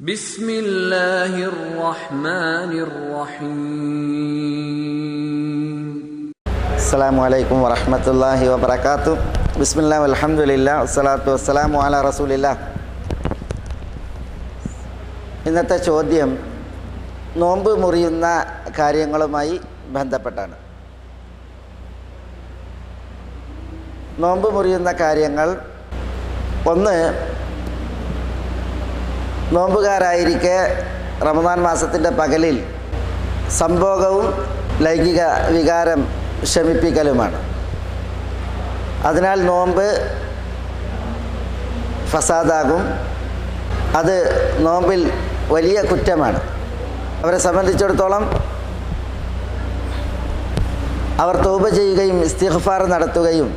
بسم الله الرحمن الرحيم അസ്സാം വലൈക്കും വറഹമത്തല്ലാഹി വബർക്കാത്തു ബിസ്മില്ലാ അലഹമുല്ല വസ്സലാത്തു വസ്സലാമു അല റസൂലില്ല ഇന്നത്തെ ചോദ്യം നോമ്പ് മുറിയുന്ന കാര്യങ്ങളുമായി ബന്ധപ്പെട്ടാണ് നോമ്പ് മുറിയുന്ന കാര്യങ്ങൾ ഒന്ന് നോമ്പുകാരായിരിക്കെ റമദാൻ മാസത്തിന്റെ പകലിൽ സംഭോഗവും ലൈംഗിക വികാരം ശമിപ്പിക്കലുമാണ്. അതിനാൽ നോമ്പ് ഫസാദാകും. അത് നോമ്പിൽ വലിയ കുറ്റമാണ്. അവരെ സംബന്ധിച്ചിടത്തോളം അവർ തൗബ ചെയ്യുകയും ഇസ്തിഗ്ഫാർ നടത്തുകയും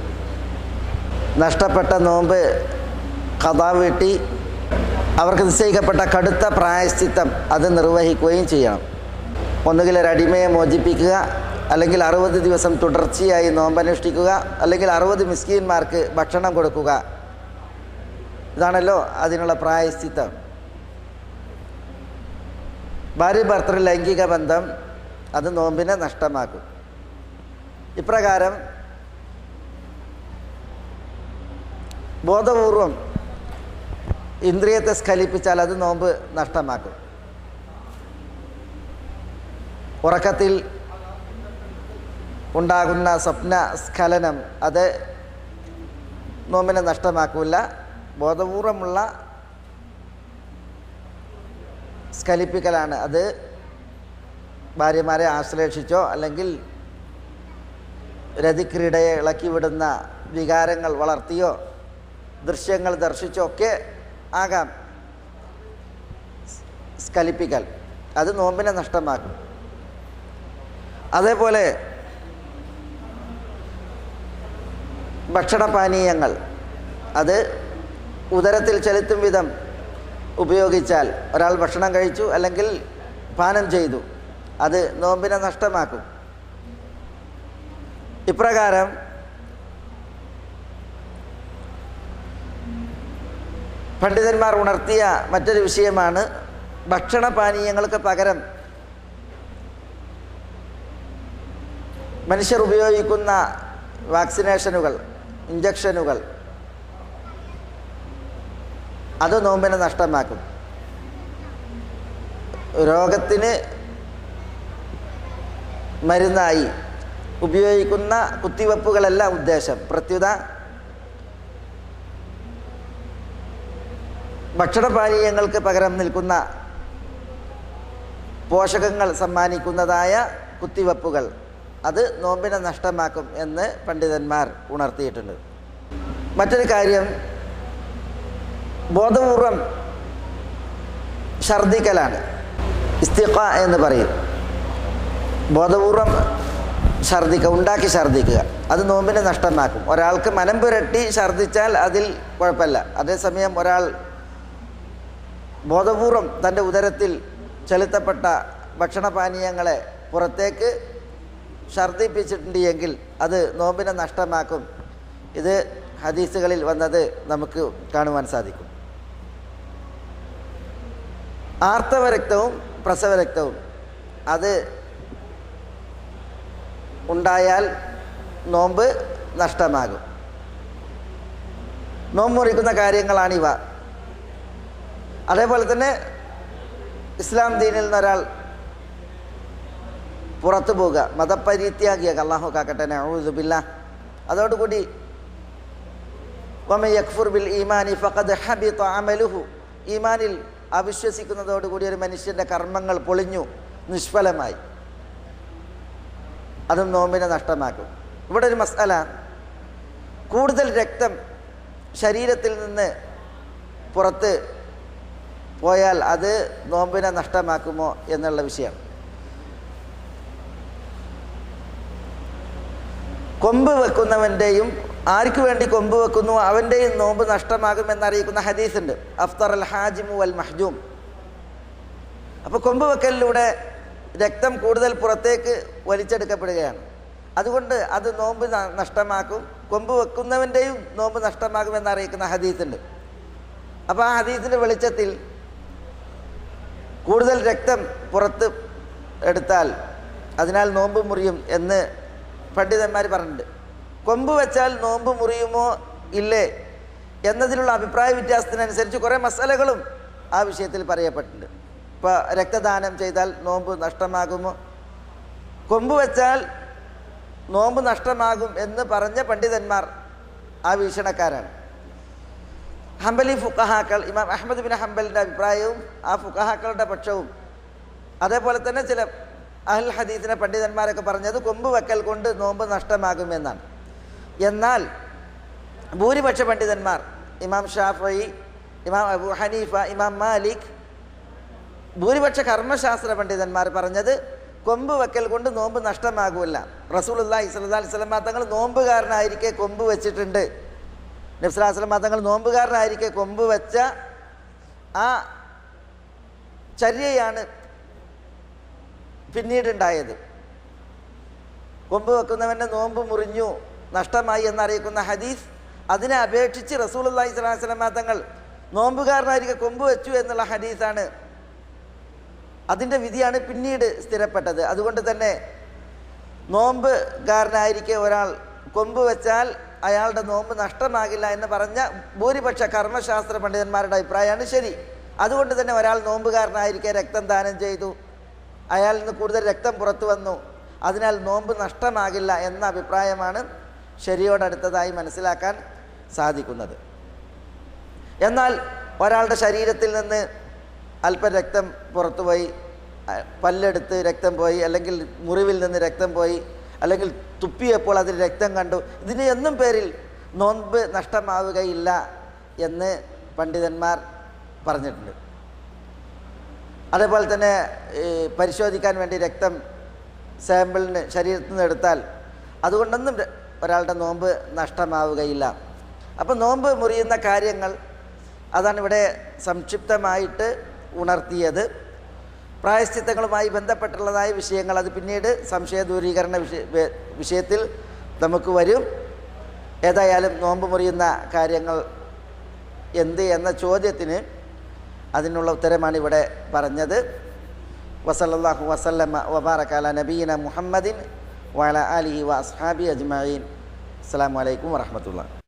നഷ്ടപ്പെട്ട നോമ്പ് കഥാ വീട്ടി അവർക്ക് നിശ്ചയിക്കപ്പെട്ട കടുത്ത പ്രായശ്ചിത്തം അത് നിർവഹിക്കുകയും ചെയ്യണം. ഒന്നുകിൽ ഒരു അടിമയെ മോചിപ്പിക്കുക അല്ലെങ്കിൽ അറുപത് ദിവസം തുടർച്ചയായി നോമ്പനുഷ്ഠിക്കുക അല്ലെങ്കിൽ അറുപത് മിസ്കീന്മാർക്ക് ഭക്ഷണം കൊടുക്കുക. ഇതാണല്ലോ അതിനുള്ള പ്രായശ്ചിത്തം. ഭാര്യ ഭർത്തൃ ലൈംഗിക ബന്ധം അത് നോമ്പിനെ നഷ്ടമാക്കും. ഇപ്രകാരം ബോധപൂർവം ഇന്ദ്രിയത്തെ സ്ഖലിപ്പിച്ചാൽ അത് നോമ്പ് നഷ്ടമാക്കും. ഉറക്കത്തിൽ ഉണ്ടാകുന്ന സ്വപ്ന സ്ഖലനം അത് നോമ്പിനെ നഷ്ടമാക്കില്ല ബോധപൂർവമുള്ള സ്ഖലിപ്പിക്കലാണ് അത് ഭാര്യമാരെ ആശ്ലേഷിച്ചോ അല്ലെങ്കിൽ രതിക്രീഡയെ ഇളക്കി വിടുന്ന വികാരങ്ങൾ വളർത്തിയോ ദൃശ്യങ്ങൾ ദർശിച്ചോ ഒക്കെ ആകാം. സ്കലിപ്പിക്കൽ അത് നോമ്പിനെ നഷ്ടമാക്കും. അതേപോലെ ഭക്ഷണപാനീയങ്ങൾ. അത് ഉദരത്തിൽ ചെലുത്തും വിധം ഉപയോഗിച്ചാൽ ഒരാൾ ഭക്ഷണം കഴിച്ചു അല്ലെങ്കിൽ പാനം ചെയ്തു. അത് നോമ്പിനെ നഷ്ടമാക്കും. ഇപ്രകാരം പണ്ഡിതന്മാർ ഉണർത്തിയ മറ്റൊരു വിഷയമാണ് ഭക്ഷണപാനീയങ്ങൾക്ക് പകരം മനുഷ്യർ ഉപയോഗിക്കുന്ന വാക്സിനേഷനുകൾ ഇഞ്ചക്ഷനുകൾ അത് നോമ്പിനെ നഷ്ടമാക്കും. രോഗത്തിന് മരുന്നായി ഉപയോഗിക്കുന്ന കുത്തിവെപ്പുകളല്ല ഉദ്ദേശം. പ്രത്യുത ഭക്ഷണപാനീയങ്ങൾക്ക് പകരം നിൽക്കുന്ന പോഷകങ്ങൾ സമ്മാനിക്കുന്നതായ കുത്തിവെപ്പുകൾ അത് നോമ്പിനെ നഷ്ടമാക്കും എന്ന് പണ്ഡിതന്മാർ ഉണർത്തിയിട്ടുണ്ട്. മറ്റൊരു കാര്യം ബോധപൂർവം ഛർദിക്കലാണ് ഇസ്തിഖ എന്ന് പറയും. ബോധപൂർവം ഛർദിക്കുക ഉണ്ടാക്കി ഛർദിക്കുക അത് നോമ്പിനെ നഷ്ടമാക്കും. ഒരാൾക്ക് മനം പുരട്ടി ഛർദിച്ചാൽ അതിൽ കുഴപ്പമില്ല. അതേസമയം ഒരാൾ ബോധപൂർവം തന്റെ ഉദരത്തിൽ ചെലുത്തപ്പെട്ട ഭക്ഷണപാനീയങ്ങളെ പുറത്തേക്ക് ഛർദിപ്പിച്ചിട്ടുണ്ട് എങ്കിൽ അത് നോമ്പിനെ നഷ്ടമാക്കും. ഇത് ഹദീസുകളിൽ വന്നത് നമുക്ക് കാണുവാൻ സാധിക്കും. ആർത്തവരക്തവും പ്രസവരക്തവും. അത് ഉണ്ടായാൽ നോമ്പ് നഷ്ടമാകും. നോമ്പ് മുറിക്കുന്ന കാര്യങ്ങളാണിവ. അതേപോലെ തന്നെ ഇസ്ലാം ദീനിൽ നിന്ന് ഒരാൾ പുറത്തു പോവുക മതപരിത്യാഗിയ അള്ളാഹു കാക്കട്ടെ നഊസുബില്ല അതോടുകൂടി ബിൽ ഈമാനി ഫഖദ് ഹബിത അമലുഹു. ഈമാനിൽ അവിശ്വസിക്കുന്നതോടുകൂടി ഒരു മനുഷ്യന്റെ കർമ്മങ്ങൾ പൊളിഞ്ഞു നിഷ്ഫലമായി. അതും നോമ്പിനെ നഷ്ടമാക്കും. ഇവിടെ ഒരു മസാല കൂടുതൽ രക്തം ശരീരത്തിൽ നിന്ന് പുറത്ത് പോയാൽ അത് നോമ്പിനെ നഷ്ടമാക്കുമോ എന്നുള്ള വിഷയം. കൊമ്പ് വെക്കുന്നവന്റെയും ആർക്ക് വേണ്ടി കൊമ്പ് വെക്കുന്നു അവന്റെയും നോമ്പ് നഷ്ടമാകുമെന്നറിയിക്കുന്ന ഹദീസുണ്ട്. അഫ്തർ അൽ ഹാജിമു അൽ മഹ്ജൂം. അപ്പോൾ കൊമ്പ് വെക്കലിലൂടെ രക്തം കൂടുതൽ പുറത്തേക്ക് വലിച്ചെടുക്കപ്പെടുകയാണ്. അതുകൊണ്ട് അത് നോമ്പ് നഷ്ടമാക്കും. കൊമ്പ് വെക്കുന്നവന്റെയും നോമ്പ് നഷ്ടമാകുമെന്നറിയിക്കുന്ന ഹദീസുണ്ട്. അപ്പോൾ ആ ഹദീസിന്റെ വെളിച്ചത്തിൽ കൂടുതൽ രക്തം പുറത്ത് എടുത്താൽ അതിനാൽ നോമ്പ് മുറിയും എന്ന് പണ്ഡിതന്മാർ പറഞ്ഞിട്ടുണ്ട്. കൊമ്പ് വെച്ചാൽ നോമ്പ് മുറിയുമോ? ഇല്ലേ. എന്നതിലുള്ള അഭിപ്രായ വ്യത്യാസത്തിനനുസരിച്ച് കുറേ മസാലകളും ആ വിഷയത്തിൽ പറയപ്പെട്ടിട്ടുണ്ട്. ഇപ്പോൾ രക്തദാനം ചെയ്താൽ നോമ്പ് നഷ്ടമാകുമോ? കൊമ്പ് വെച്ചാൽ നോമ്പ് നഷ്ടമാകും എന്ന് പറഞ്ഞ പണ്ഡിതന്മാർ ആ വീക്ഷണക്കാരാണ്. ഹംബലി ഫുക്കഹാക്കൾ ഇമാം അഹമ്മദ് ബിൻ ഹംബലിന്റെ അഭിപ്രായവും ആ ഫുക്കഹാക്കളുടെ പക്ഷവും. അതേപോലെ തന്നെ ചില അഹൽ ഹദീസിനെ പണ്ഡിതന്മാരൊക്കെ പറഞ്ഞത് കൊമ്പ് വെക്കൽ കൊണ്ട് നോമ്പ് നഷ്ടമാകുമെന്നാണ് എന്നാൽ ഭൂരിപക്ഷ പണ്ഡിതന്മാർ ഇമാം ഷാഫി ഇമാം അബു ഹനീഫ ഇമാം മാലിക് ഭൂരിപക്ഷ കർമ്മശാസ്ത്ര പണ്ഡിതന്മാർ പറഞ്ഞത് കൊമ്പ് വെക്കൽ കൊണ്ട് നോമ്പ് നഷ്ടമാകുമല്ല റസൂൽ സ്വല്ലല്ലാഹി അലൈഹി വസല്ലം തങ്ങൾ നോമ്പുകാരനായിരിക്കെ കൊമ്പ് വെച്ചിട്ടുണ്ട്. നബ്സലാസ്ലം തങ്ങൾ നോമ്പുകാരനായിരിക്കെ കൊമ്പ് വെച്ച ആ ചര്യയാണ് പിന്നീടുണ്ടായത്. കൊമ്പ് വെക്കുന്നവന്റെ നോമ്പ് മുറിഞ്ഞു നഷ്ടമായി എന്നറിയിക്കുന്ന ഹദീസ് അതിനെ അപേക്ഷിച്ച് റസൂൽ അള്ളാഹി സ്വലാഹി സ്വലമ തങ്ങൾ നോമ്പുകാരനായിരിക്കെ കൊമ്പ് വെച്ചു എന്നുള്ള ഹദീസാണ്. അതിന്റെ വിധിയാണ് പിന്നീട് സ്ഥിരപ്പെട്ടത്. അതുകൊണ്ട് തന്നെ നോമ്പുകാരനായിരിക്കെ ഒരാൾ കൊമ്പ് വെച്ചാൽ അയാളുടെ നോമ്പ് നഷ്ടമാകില്ല എന്ന് പറഞ്ഞ ഭൂരിപക്ഷ കർമ്മശാസ്ത്ര പണ്ഡിതന്മാരുടെ അഭിപ്രായമാണ് ശരി. അതുകൊണ്ട് തന്നെ ഒരാൾ നോമ്പുകാരനായിരിക്കെ രക്തം ദാനം ചെയ്തു. അയാളിൽ നിന്ന് കൂടുതൽ രക്തം പുറത്തു വന്നു. അതിനാൽ നോമ്പ് നഷ്ടമാകില്ല എന്ന അഭിപ്രായമാണ് ശരിയോടടുത്തതായി മനസ്സിലാക്കാൻ സാധിക്കുന്നത്. എന്നാൽ ഒരാളുടെ ശരീരത്തിൽ നിന്ന് അല്പം രക്തം പുറത്തുപോയി പല്ലെടുത്ത് രക്തം പോയി അല്ലെങ്കിൽ മുറിവിൽ നിന്ന് രക്തം പോയി അല്ലെങ്കിൽ തുപ്പിയപ്പോൾ അതിൽ രക്തം കണ്ടു. ഇതിന് എന്നും പേരിൽ നോമ്പ് നഷ്ടമാവുകയില്ല എന്ന് പണ്ഡിതന്മാർ പറഞ്ഞിട്ടുണ്ട്. അതേപോലെ തന്നെ പരിശോധിക്കാൻ വേണ്ടി രക്തം സാമ്പിളിന് ശരീരത്തിൽ നിന്ന് എടുത്താൽ അതുകൊണ്ടൊന്നും ഒരാളുടെ നോമ്പ് നഷ്ടമാവുകയില്ല. അപ്പം നോമ്പ് മുറിയുന്ന കാര്യങ്ങൾ അതാണ് ഇവിടെ സംക്ഷിപ്തമായിട്ട് ഉണർത്തിയത്. പ്രായശ്ചിത്തങ്ങളുമായി ബന്ധപ്പെട്ടുള്ളതായ വിഷയങ്ങൾ അത് പിന്നീട് സംശയ ദൂരീകരണ വിഷയ വിഷയത്തിൽ നമുക്ക് വരും. ഏതായാലും നോമ്പ് മുറിയുന്ന കാര്യങ്ങൾ എന്ത് എന്ന ചോദ്യത്തിന് അതിനുള്ള ഉത്തരമാണ് ഇവിടെ പറഞ്ഞത്. വസല്ലാഹു വസല്ലമ വബാറക്കാല നബീന മുഹമ്മദിൻ വാല അലി വ അസ്ഹാബി അജ്മീൻ അസ്സാം വലൈക്കും വാഹമത്തുള്ള